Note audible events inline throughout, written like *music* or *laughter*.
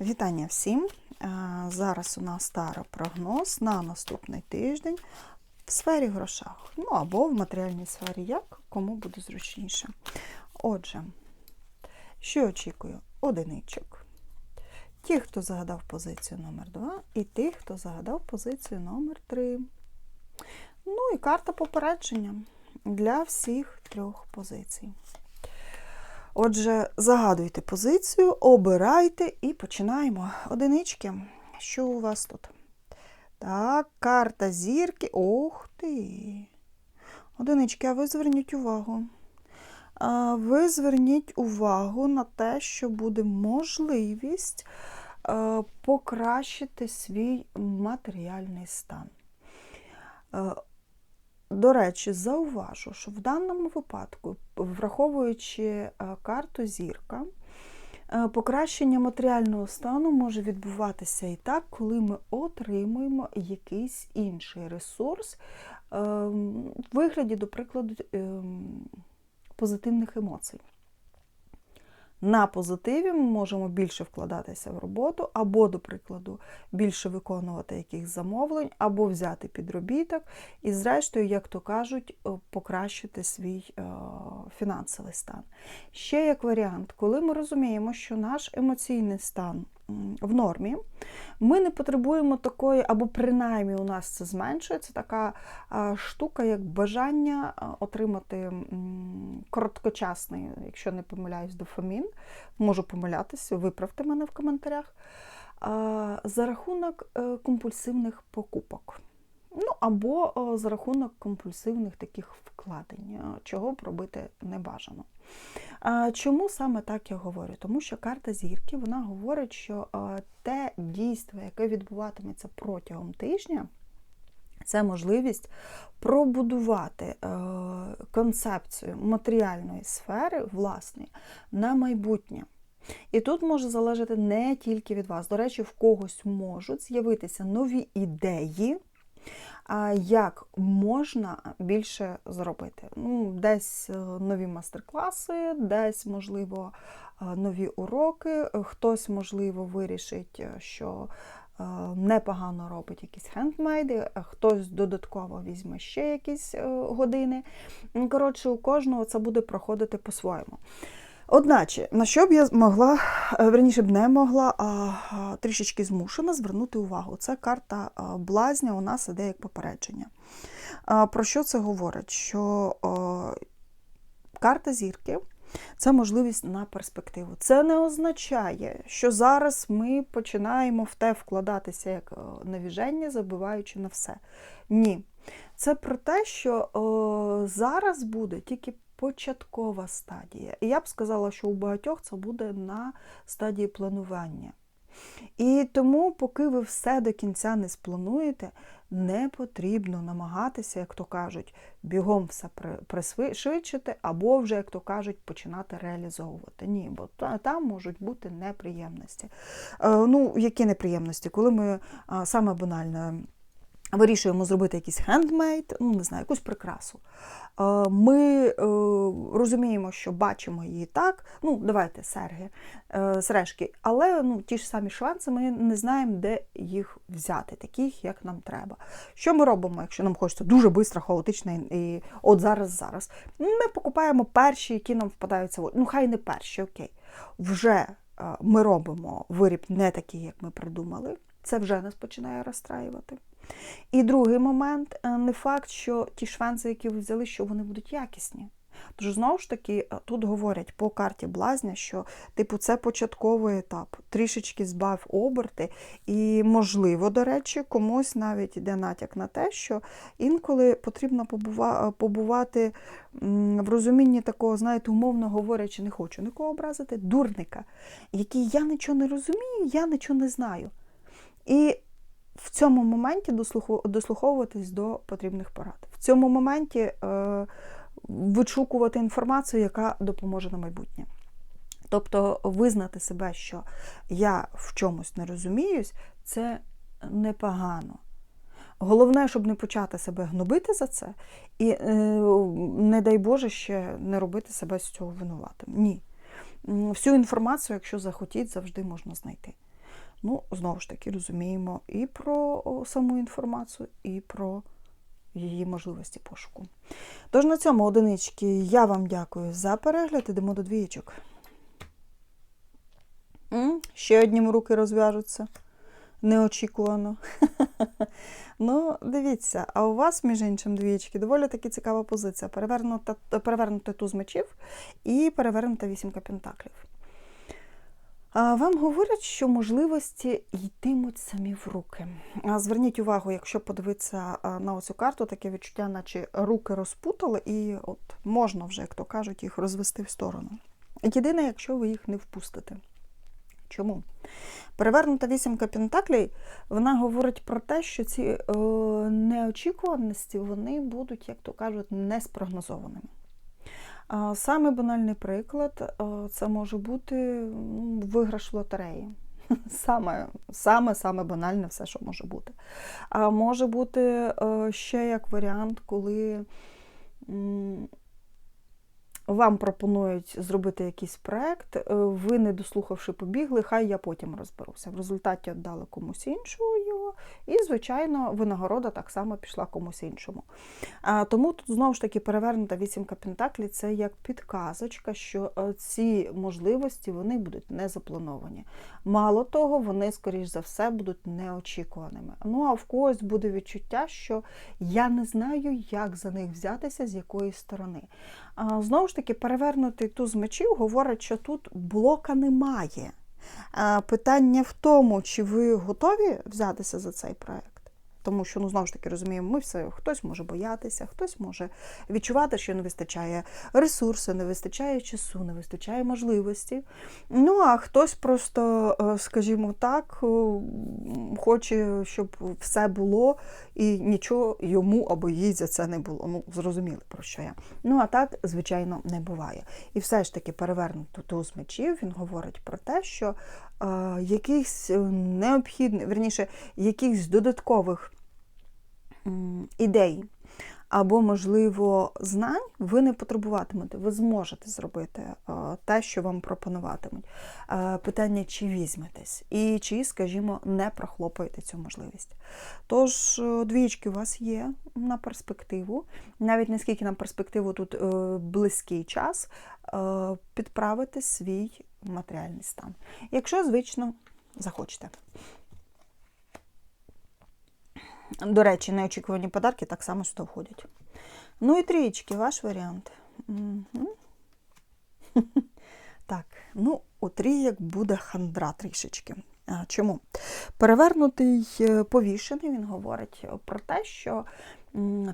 Вітання всім! Е, Зараз у нас старопрогноз на наступний тиждень в сфері грошах. Ну або в матеріальній сфері, як кому буде зручніше. Отже, що очікую? Одиничок. Ті, хто загадав позицію номер 2 і тих, хто загадав позицію номер 3 Ну і карта попередження для всіх трьох позицій. Отже, загадуйте позицію, обирайте і починаємо. Одинички. Що у вас тут? Так, карта зірки. Ох ти. Одинички, а ви зверніть увагу. А Ви зверніть увагу на те, що буде можливість е, покращити свій матеріальний стан. До речі, зауважу, що в даному випадку, враховуючи е, карту зірка, е, покращення матеріального стану може відбуватися і так, коли ми отримуємо якийсь інший ресурс в вигляді, до прикладу, е, позитивних емоцій. На позитиві ми можемо більше вкладатися в роботу, або, до прикладу, більше виконувати якихось замовлень, або взяти підробіток і, зрештою, як то кажуть, е, покращити свій е, фінансовий стан. Ще як варіант, коли ми розуміємо, що наш емоційний стан в нормі, ми не потребуємо такої, або принаймні у нас це зменшується, така штука, як бажання отримати короткочасний, якщо не помиляюсь, дофамін. Можу помилятися, виправте мене в коментарях. За рахунок е, компульсивних покупок. Ну, або о, за рахунок компульсивних таких вкладень, е, чого б робити не бажано. Чому саме так я говорю? Тому що карта зірки вона говорить, що е, те дійство, яке відбуватиметься протягом тижня, це можливість пробудувати е, концепцію матеріальної сфери власної на майбутнє. І тут може залежати не тільки від вас. До речі, в когось можуть з'явитися нові ідеї, як можна більше зробити. Ну, Десь е, нові мастер-класи, десь, можливо, е, нові уроки, хтось, можливо, вирішить, е, що непогано робить якісь хендмейди, хтось додатково візьме ще якісь години. Коротше, у кожного це буде проходити по-своєму. Одначе, на що б я могла, е, верніше б не могла, а трішечки змушена звернути увагу. Це карта блазня у нас іде як попередження. Про що це говорить? Що карта зірки це можливість на перспективу. Це не означає, що зараз ми починаємо в те вкладатися як навіження, забуваючи на все. Ні. Це про те, що о, зараз буде тільки початкова стадія. І я б сказала, що у багатьох це буде на стадії планування. І тому, поки ви все до кінця не сплануєте, не потрібно намагатися, як то кажуть, бігом все пришвидшити, або вже, як то кажуть, починати реалізовувати. Ні, бо там можуть бути неприємності. Е, ну, які неприємності? Коли ми саме банально. Вирішуємо зробити якийсь хендмейд, ну не знаю, якусь прикрасу. Ми е, розуміємо, що бачимо її так. Ну, давайте серги, е, сережки, але ну, ті ж самі шванці, ми не знаємо, де їх взяти, таких, як нам треба. Що ми робимо, якщо нам хочеться дуже швидко, хаотично, і от зараз, зараз. Ми покупаємо перші, які нам впадаються в. Ну, хай не перші, окей. Вже е, ми робимо виріб не такий, як ми придумали. Це вже нас починає розстраювати. І другий момент не факт, що ті швензи, які ви взяли, що вони будуть якісні. Тож, знову ж таки, тут говорять по карті блазня, що типу це початковий етап, трішечки збав оберти, і, можливо, до речі, комусь навіть йде натяк на те, що інколи потрібно побувати в розумінні такого, знаєте, умовно говорячи, не хочу нікого образити, дурника, який я нічого не розумію, я нічого не знаю. І в цьому моменті дослуховуватись до потрібних порад. В цьому моменті е, вичукувати інформацію, яка допоможе на майбутнє. Тобто визнати себе, що я в чомусь не розуміюсь, це непогано. Головне, щоб не почати себе гнобити за це, і, е, не дай Боже, ще не робити себе з цього винуватим. Ні. Всю інформацію, якщо захотіть, завжди можна знайти. Ну, знову ж таки, розуміємо і про саму інформацію, і про її можливості пошуку. Тож на цьому одинички я вам дякую за перегляд. Ідемо до двієчок. Ще однім руки розв'яжуться. Неочікувано. *laughs* ну, дивіться, а у вас, між іншим, двічки, доволі таки цікава позиція. Перевернута, перевернути туз мечів і перевернута вісімка пентаклів. Вам говорять, що можливості йтимуть самі в руки. Зверніть увагу, якщо подивитися на оцю карту, таке відчуття, наче руки розпутали, і от можна вже, як то кажуть, їх розвести в сторону. Єдине, якщо ви їх не впустите. Чому? Перевернута вісімка Пентаклей, вона говорить про те, що ці е, неочікуваності вони будуть, як то кажуть, неспрогнозованими. Саме банальний приклад е, це може бути ну, виграш в лотереї. *laughs* Саме, саме, саме банальне все, що може бути. А може бути е, ще як варіант, коли вам пропонують зробити якийсь проект, е, ви, не дослухавши, побігли, хай я потім розберуся. В результаті віддали комусь іншому його, і, звичайно, винагорода так само пішла комусь іншому. А, Тому тут знову ж таки перевернута вісімка Пентаклі це як підказочка, що е, ці можливості вони будуть не заплановані. Мало того, вони, скоріш за все, будуть неочікуваними. Ну а в когось буде відчуття, що я не знаю, як за них взятися, з якої сторони. А, Знову ж таки, перевернутий туз мечів говорить, що тут блока немає. Питання в тому, чи ви готові взятися за цей проект. Тому що, ну, знову ж таки, розуміємо, ми все, хтось може боятися, хтось може відчувати, що не вистачає ресурсу, не вистачає часу, не вистачає можливості. Ну, а хтось просто, е, скажімо так, е, хоче, щоб все було і нічого йому або їй за це не було. Ну, зрозуміли, про що я. Ну, а так, звичайно, не буває. І все ж таки перевернуто туз мечів, він говорить про те, що е, якихось необхідних, верніше, якихось додаткових ідей або, можливо, знань ви не потребуватимете, ви зможете зробити е, те, що вам пропонуватимуть. Е, Питання, чи візьметесь, і чи, скажімо, не прохлопаєте цю можливість. Тож, е, двічки у вас є на перспективу, навіть наскільки на перспективу тут близький час, підправити свій матеріальний стан. Якщо, звично, захочете. До речі, неочікувані подарки так само сюди входять. Ну і трієчки, ваш варіант. *laughs* Так, ну, у трійок буде хандра трішечки. Чому? Перевернутий е, повішений, він говорить про те, що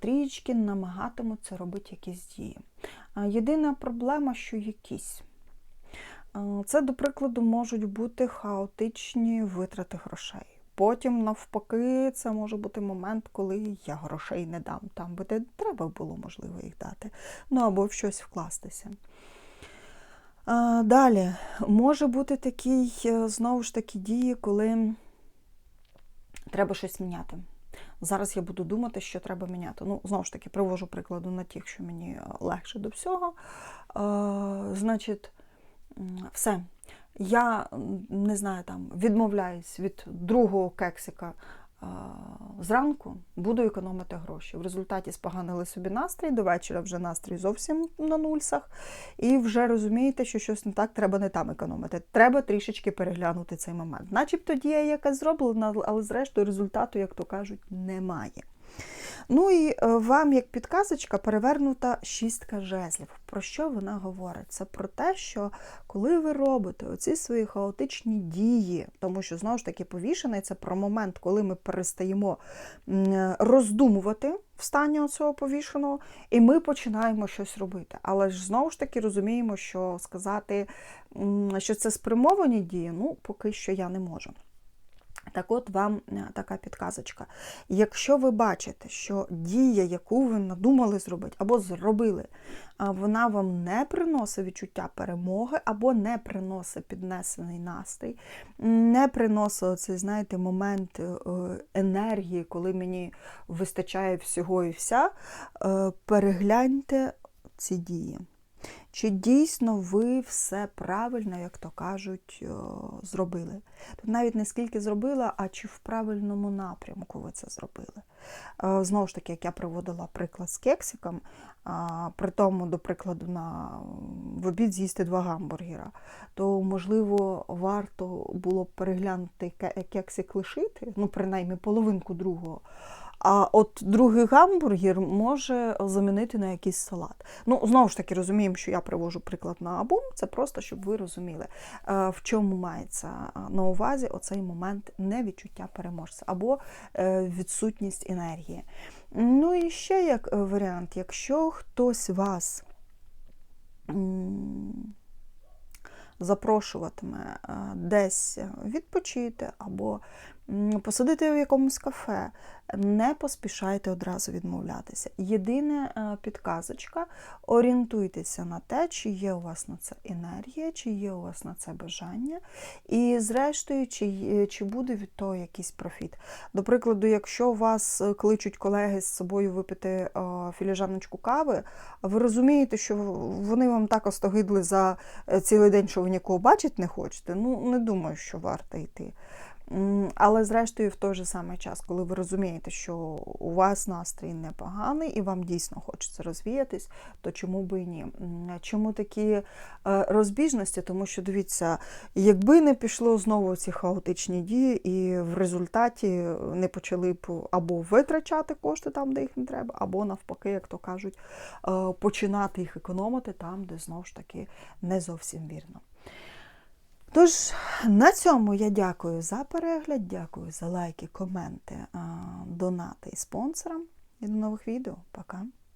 трієчки намагатимуться робити якісь дії. Єдина проблема, що якісь. Це, до прикладу, можуть бути хаотичні витрати грошей. Потім, навпаки, це може бути момент, коли я грошей не дам там, де треба було, можливо, їх дати. Ну або в щось вкластися. Далі, може бути такий, е, знову ж таки, дії, коли треба щось міняти. Зараз я буду думати, що треба міняти. Ну, знову ж таки, привожу прикладу на тих, що мені е, легше до всього. Значить, все. Я не знаю, там відмовляюсь від другого кексика а, зранку, буду економити гроші. В результаті споганили собі настрій, до вечора вже настрій зовсім на нульсах. І вже розумієте, що щось не так, треба не там економити. Треба трішечки переглянути цей момент. Начебто дія якась зроблена, але зрештою результату, як то кажуть, немає. Ну і е, вам, як підказочка, перевернута шістка жезлів. Про що вона говорить? Це про те, що коли ви робите оці свої хаотичні дії, тому що знову ж таки повішений це про момент, коли ми перестаємо роздумувати в стані цього повішеного, і ми починаємо щось робити. Але ж знову ж таки розуміємо, що сказати, що це спрямовані дії, ну поки що я не можу. Так от вам е, така підказочка. Якщо ви бачите, що дія, яку ви надумали зробити або зробили, вона вам не приносить відчуття перемоги, або не приносить піднесений настрій, не приносить цей, знаєте, момент е, енергії, коли мені вистачає всього і вся, е, перегляньте ці дії. Чи дійсно ви все правильно, як то кажуть, зробили. Тут навіть не скільки зробила, а чи в правильному напрямку ви це зробили. Е, Знову ж таки, як я приводила приклад з кексиком, при тому, до прикладу, на в обід з'їсти два гамбургера, то можливо варто було б переглянути ке- кексик лишити, ну принаймні половинку другого. А от другий гамбургер може замінити на якийсь салат. Ну, знову ж таки, розуміємо, що я привожу приклад на абум. Це просто, щоб ви розуміли, е, в чому мається е, на увазі оцей момент невідчуття переможця або е, відсутність енергії. Ну і ще як варіант, якщо хтось вас запрошуватиме десь відпочити або посидити в якомусь кафе, не поспішайте одразу відмовлятися. Єдине е, підказочка, орієнтуйтеся на те, чи є у вас на це енергія, чи є у вас на це бажання, і зрештою, чи, чи буде від того якийсь профіт. До прикладу, якщо вас е, кличуть колеги з собою випити е, філіжаночку кави, ви розумієте, що вони вам так остогидли за е, цілий день, що ви нікого бачити не хочете, ну не думаю, що варто йти. Але зрештою, в той же самий час, коли ви розумієте, що у вас настрій непоганий і вам дійсно хочеться розвіятись, то чому би і ні? Чому такі е, розбіжності? Тому що дивіться, якби не пішло знову ці хаотичні дії, і в результаті не почали б або витрачати кошти там, де їх не треба, або навпаки, як то кажуть, е, починати їх економити там, де знову ж таки не зовсім вірно. Тож, на цьому я дякую за перегляд, дякую за лайки, коменти, донати і спонсорам. І до нових відео. Пока!